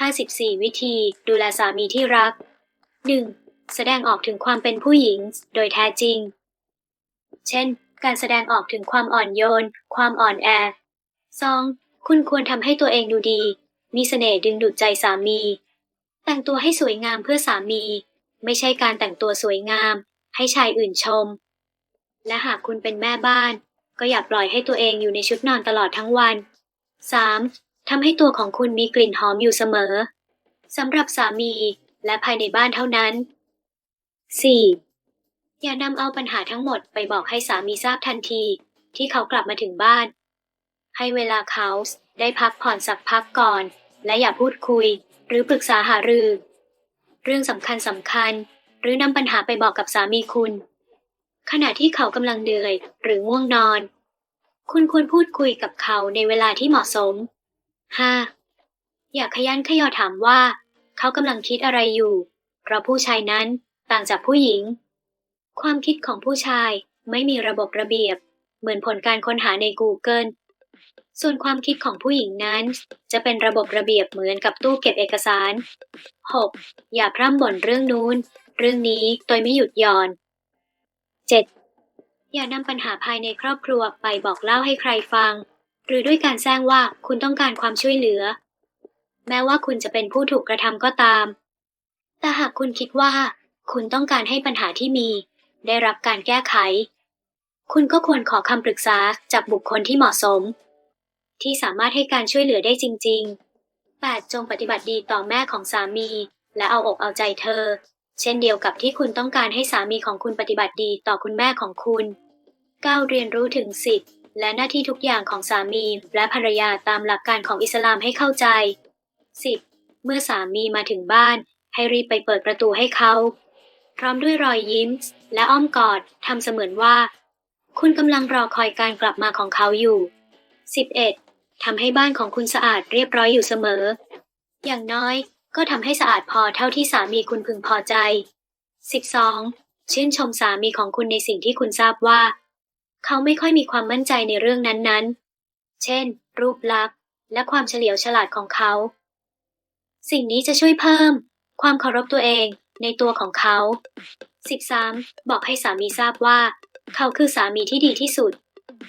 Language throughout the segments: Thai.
54 วิธีดูแลสามีที่รัก 1. แสดงออกถึงความเป็นผู้หญิงโดยแท้จริง เช่น การแสดงออกถึงความอ่อนโยน ความอ่อนแอ 2. คุณควรทำให้ตัวเองดูดี มีเสน่ห์ดึงดูดใจสามี แต่งตัวให้สวยงามเพื่อสามี ไม่ใช่การแต่งตัวสวยงาม ให้ชายอื่นชม และหากคุณเป็นแม่บ้าน ก็อย่าปล่อยให้ตัวเองอยู่ในชุดนอนตลอดทั้งวัน 3. ทำให้ตัวของคุณมีกลิ่นหอมอยู่เสมอสำหรับสามีและภายในบ้านเท่านั้น 4. อย่านำเอาปัญหาทั้งหมดไปบอกให้สามีทราบทันที ที่เขากลับมาถึงบ้าน ให้เวลาเขาได้พักผ่อนสักพักก่อน และอย่าพูดคุย หรือปรึกษาหารือ เรื่องสำคัญสำคัญ หรือนำปัญหาไปบอกกับสามีคุณ ขณะที่เขากำลังเหนื่อยหรือง่วงนอน คุณควรพูดคุยกับเขาในเวลาที่เหมาะสม 5. อย่าขยันขยอถามว่า เขากำลังคิดอะไรอยู่ เพราะผู้ชายนั้นต่างจากผู้หญิง ความคิดของผู้ชายไม่มีระบบระเบียบ เหมือนผลการค้นหาใน Google ส่วนความคิดของผู้หญิงนั้น จะเป็นระบบระเบียบเหมือนกับตู้เก็บเอกสาร 6. อย่าพร่ำบ่นเรื่องนู้น เรื่องนี้โดยไม่หยุดหย่อน 7. อย่านำปัญหาภายในครอบครัวไปบอกเล่าให้ใครฟัง หรือด้วยการแจ้งว่าคุณต้องการความช่วยเหลือ แม้ว่าคุณจะเป็นผู้ถูกกระทำก็ตาม แต่หากคุณคิดว่า คุณต้องการให้ปัญหาที่มี ได้รับการแก้ไข คุณก็ควรขอคำปรึกษาจากบุคคลที่เหมาะสม ที่สามารถให้การช่วยเหลือได้จริง ๆ 8. จงปฏิบัติดีต่อแม่ของสามี และเอาอกเอาใจเธอ เช่นเดียวกับที่คุณต้องการให้สามีของคุณปฏิบัติดีต่อคุณแม่ของคุณ 9. เรียนรู้ถึงสิทธิ และหน้าที่ทุกอย่างของสามีและภรรยาตามหลักการของอิสลามให้เข้าใจ 10. เมื่อสามีมาถึงบ้าน ให้รีบไปเปิดประตูให้เขา พร้อมด้วยรอยยิ้ม และอ้อมกอดทำเสมือนว่า คุณกำลังรอคอยการกลับมาของเขาอยู่ 11. ทำให้บ้านของคุณสะอาดเรียบร้อยอยู่เสมอ อย่างน้อยก็ทำให้สะอาดพอเท่าที่สามีคุณพึงพอใจ 12. ชื่นชมสามีของคุณในสิ่งที่คุณทราบว่า เขาไม่ค่อยมีความมั่นใจในเรื่องนั้นๆ เช่น รูปลักษณ์และความเฉลียวฉลาดของเขา สิ่งนี้จะช่วยเพิ่ม ความเคารพตัวเองในตัวของเขา 13. บอกให้สามีทราบว่า เขาคือสามีที่ดีที่สุด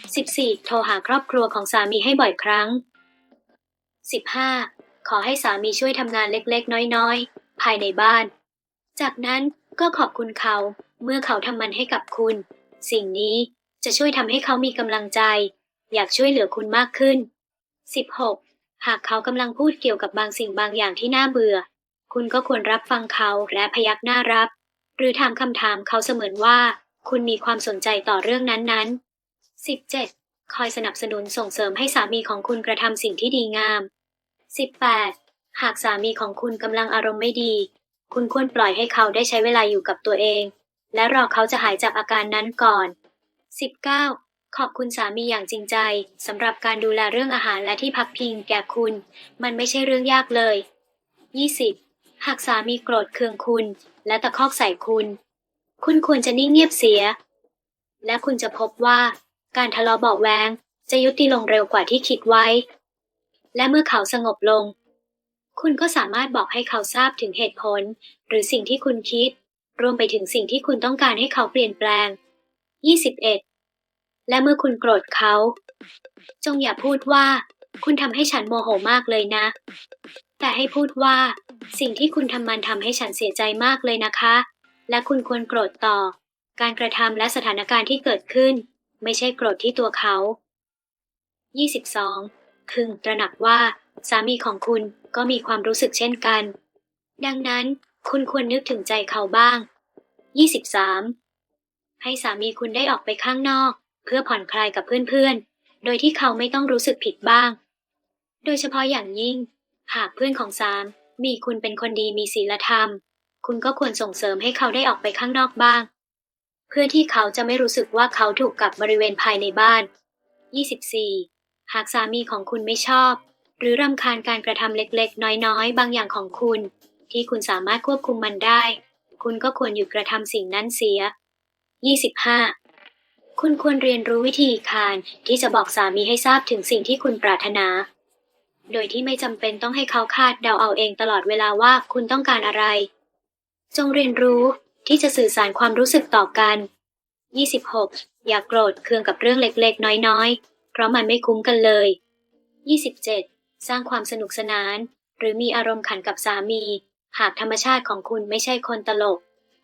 14. โทรหาครอบครัวของสามีให้บ่อยครั้ง 15. ขอให้สามีช่วยทำงานเล็กๆ น้อยๆ ภายในบ้าน จากนั้นก็ขอบคุณเขาเมื่อเขาทำมันให้กับคุณ สิ่งนี้ จะช่วยทำให้เขามีกำลังใจ อยากช่วยเหลือคุณมากขึ้น 16. หากเขากำลังพูดเกี่ยวกับบางสิ่งบางอย่างที่น่าเบื่อ คุณก็ควรรับฟังเขาและพยักหน้ารับ หรือถามคำถามเขาเสมือนว่า คุณมีความสนใจต่อเรื่องนั้นๆ 17. คอยสนับสนุนส่งเสริมให้สามีของคุณกระทำสิ่งที่ดีงาม 18. หากสามีของคุณกำลังอารมณ์ไม่ดี คุณควรปล่อยให้เขาได้ใช้เวลาอยู่กับตัวเอง และรอเขาจะหายจากอาการนั้นก่อน 19. ขอบคุณสามีอย่างจริงใจสำหรับการดูแลเรื่องอาหารและที่พักพิงแก่คุณ มันไม่ใช่เรื่องยากเลย 20. หากสามีโกรธเคืองคุณ และตะคอกใส่คุณ คุณควรจะนิ่งเงียบเสีย และคุณจะพบว่าการทะเลาะเบาแวงจะยุติลงเร็วกว่าที่คิดไว้ และเมื่อเขาสงบลง คุณก็สามารถบอกให้เขาทราบถึงเหตุผล หรือสิ่งที่คุณคิด รวมไปถึงสิ่งที่คุณต้องการให้เขาเปลี่ยนแปลง 21. และเมื่อคุณโกรธเขา จงอย่าพูดว่า คุณทำให้ฉันโมโหมากเลยนะ แต่ให้พูดว่า สิ่งที่คุณทำมันทำให้ฉันเสียใจมากเลยนะคะ และคุณควรโกรธต่อ การกระทำและสถานการณ์ที่เกิดขึ้น ไม่ใช่โกรธที่ตัวเขา 22. พึงตระหนักว่า สามีของคุณก็มีความรู้สึกเช่นกัน ดังนั้นคุณควรนึกถึงใจเขาบ้าง 23. ให้สามีคุณได้ออกไปข้างนอก เพื่อผ่อนคลายกับเพื่อนๆ โดยที่เขาไม่ต้องรู้สึกผิดบ้าง โดยเฉพาะอย่างยิ่ง หากเพื่อนของสามมีคุณเป็นคนดีมีศีลธรรม คุณก็ควรส่งเสริมให้เขาได้ออกไปข้างนอกบ้าง เพื่อที่เขาจะไม่รู้สึกว่าเขาถูกกับบริเวณภายในบ้าน 24. หากสามีของคุณไม่ชอบ หรือรำคาญการกระทำเล็กๆ น้อยๆ บางอย่างของคุณ ที่คุณสามารถควบคุมมันได้ คุณก็ควรหยุดกระทำสิ่งนั้นเสีย 25. คุณควรเรียนรู้วิธีการที่จะบอกสามีให้ทราบถึงสิ่งที่คุณปรารถนา โดยที่ไม่จำเป็นต้องให้เขาคาดเดาเอาเองตลอดเวลาว่าคุณต้องการอะไร จงเรียนรู้ที่จะสื่อสารความรู้สึกต่อกัน 26. อย่ากโกรธเคืองกับเรื่องเล็กๆ น้อยๆ เพราะมันไม่คุ้มกันเลย 27. สร้างความสนุกสนาน หรือมีอารมณ์ขันกับสามี หากธรรมชาติของคุณไม่ใช่คนตลก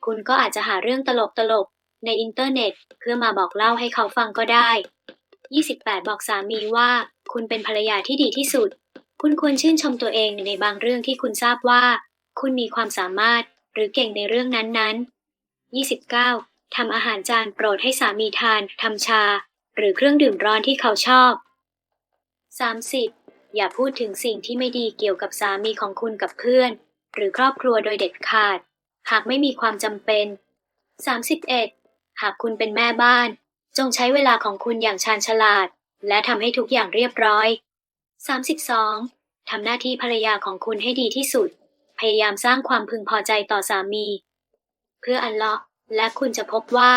คุณก็อาจจะหาเรื่องตลกๆ ในอินเทอร์เน็ต เพื่อมาบอกเล่าให้เขาฟังก็ได้ 28 บอกสามีว่า คุณเป็นภรรยาที่ดีที่สุด คุณควรชื่นชมตัวเองในบางเรื่องที่คุณทราบว่า คุณมีความสามารถหรือเก่งในเรื่องนั้นๆ 29. ทำอาหารจานโปรดให้สามีทานทำชา หรือเครื่องดื่มร้อนที่เขาชอบ 30. อย่าพูดถึงสิ่งที่ไม่ดีเกี่ยวกับสามีของคุณกับเพื่อน หรือครอบครัวโดยเด็ดขาด หากไม่มีความจำเป็น 31. หากคุณเป็นแม่บ้าน จงใช้เวลาของคุณอย่างชาญฉลาด และทำให้ทุกอย่างเรียบร้อย 32. ทำหน้าที่ภรรยาของคุณให้ดีที่สุด พยายามสร้างความพึงพอใจต่อสามี เพื่ออัลเลาะห์และคุณจะพบว่า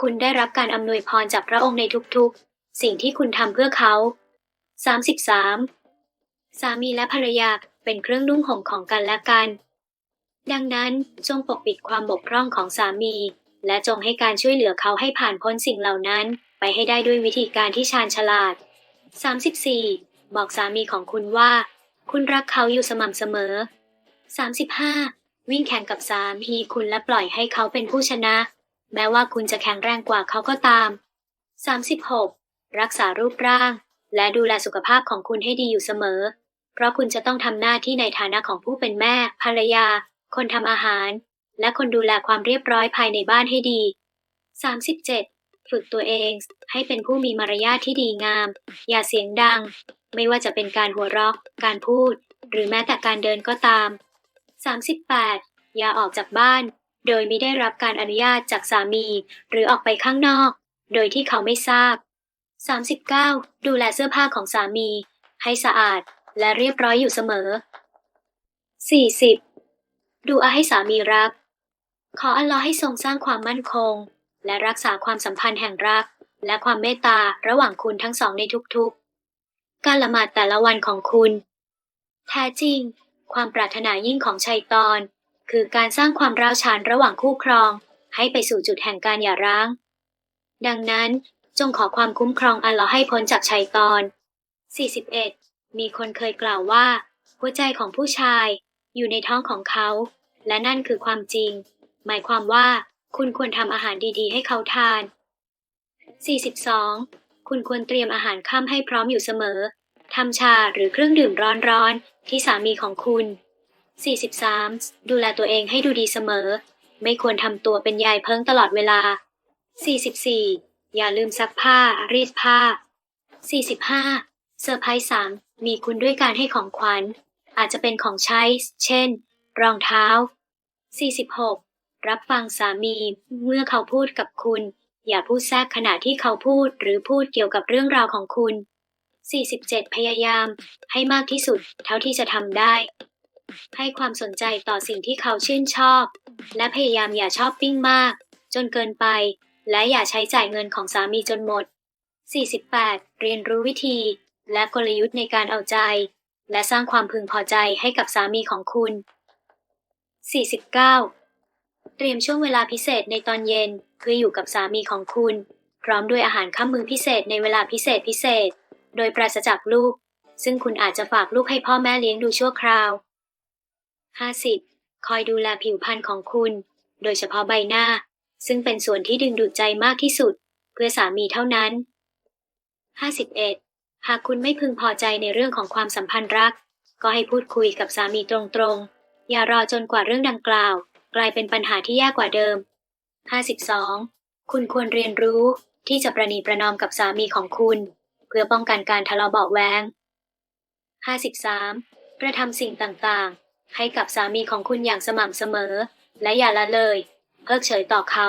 คุณได้รับการอำนวยพรจากพระองค์ในทุกๆ สิ่งที่คุณทำเพื่อเขา 33. สามีและภรรยาเป็นเครื่องนุ่งห่มของกันและกัน ดังนั้นจงปกปิดความบกพร่องของสามี และจงให้การช่วยเหลือเขาให้ผ่านพ้นสิ่งเหล่านั้น ไปให้ได้ด้วยวิธีการที่ชาญฉลาด 34. บอกสามีของคุณว่า คุณรักเขาอยู่สม่ำเสมอ 35. วิ่งแข่งกับสามีคุณและปล่อยให้เขาเป็นผู้ชนะ แม้ว่าคุณจะแข็งแรงกว่าเขาก็ตาม 36. รักษารูปร่าง และดูแลสุขภาพของคุณให้ดีอยู่เสมอ เพราะคุณจะต้องทำหน้าที่ในฐานะของผู้เป็นแม่ ภรรยา คนทำอาหาร และคนดูแลความเรียบร้อยภายในบ้านให้ดี 37. ฝึกตัวเองให้เป็นผู้มีมารยาทที่ดีงาม อย่าเสียงดัง ไม่ว่าจะเป็นการหัวเราะ การพูด หรือแม้แต่การเดินก็ตาม 38. อย่าออกจากบ้าน โดยไม่ได้รับการอนุญาตจากสามี หรือออกไปข้างนอก โดยที่เขาไม่ทราบ 39. ดูแลเสื้อผ้าของสามี ให้สะอาดและเรียบร้อยอยู่เสมอ 40. ดูอาให้สามีรัก ขออัลลอฮ์ให้ทรงสร้างความมั่นคง และรักษาความสัมพันธ์แห่งรัก และความเมตตาระหว่างคุณทั้งสองในทุกๆ การละหมาดแต่ละวันของคุณ แท้จริง ความปรารถนายิ่งของชัยตอน คือการสร้างความร้าวฉานระหว่างคู่ครอง ให้ไปสู่จุดแห่งการหย่าร้าง ดังนั้นจงขอความคุ้มครองอัลลอฮ์ให้พ้นจากชัยตอน 41. มีคนเคยกล่าวว่า หัวใจของผู้ชายอยู่ในท้องของเขา และนั่นคือความจริง หมายความว่า คุณควรทำอาหารดีๆ ให้เขาทาน 42. คุณควรเตรียมอาหารค่ำให้พร้อมอยู่เสมอทำชาหรือเครื่องดื่มร้อนๆ ที่สามีของคุณ 43. ดูแลตัวเองให้ดูดีเสมอ ไม่ควรทำตัวเป็นยายเพิ่งตลอดเวลา 44. อย่าลืมซักผ้า รีดผ้า 45. เซอร์ไพรส์สามมีคุณด้วยการให้ของขวัญ อาจจะเป็นของใช้ เช่น รองเท้า 46. รับฟังสามี เมื่อเขาพูดกับคุณ อย่าพูดแทรกขณะที่เขาพูดหรือพูดเกี่ยวกับเรื่องราวของคุณ 47. พยายาม ให้มากที่สุดเท่าที่จะทำได้ ให้ความสนใจต่อสิ่งที่เขาชื่นชอบ และพยายามอย่าชอบปิ้งมาก จนเกินไป และอย่าใช้จ่ายเงินของสามีจนหมด 48. เรียนรู้วิธี และกลยุทธ์ในการเอาใจ และสร้างความพึงพอใจให้กับสามีของคุณ 49. เตรียมช่วงเวลาพิเศษในตอนเย็น เพื่ออยู่กับสามีของคุณ พร้อมด้วยอาหารข้ามมื้อพิเศษในเวลาพิเศษพิเศษ โดยปราศจากลูก ซึ่งคุณอาจจะฝากลูกให้พ่อแม่เลี้ยงดูชั่วคราว 50. คอยดูแลผิวพรรณของคุณ โดยเฉพาะใบหน้า ซึ่งเป็นส่วนที่ดึงดูดใจมากที่สุด เพื่อสามีเท่านั้น 51. หากคุณไม่พึงพอใจในเรื่องของความสัมพันธ์รัก ก็ให้พูดคุยกับสามีตรงๆ อย่ารอจนกว่าเรื่องดังกล่าว กลายเป็นปัญหาที่ยากกว่าเดิม 52. คุณควรเรียนรู้ที่จะประนีประนอมกับสามีของคุณ เพื่อป้องกันการทะเลาะเบาะแวง 53. กระทำสิ่งต่างๆ ให้กับสามีของคุณอย่างสม่ำเสมอ และอย่าละเลย เพิกเฉยต่อเขา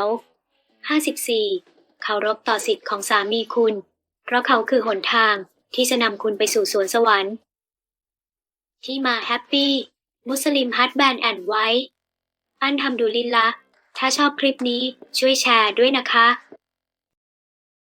54. เคารพต่อสิทธิ์ของสามีคุณ เพราะเขาคือหนทางที่จะนำคุณไปสู่สวนสวรรค์ ที่มาแฮปปี้มุสลิมฮัตแบนแอนด์ไวท์ อันทำดูลินละ ถ้าชอบคลิปนี้ช่วยแชร์ด้วยนะคะ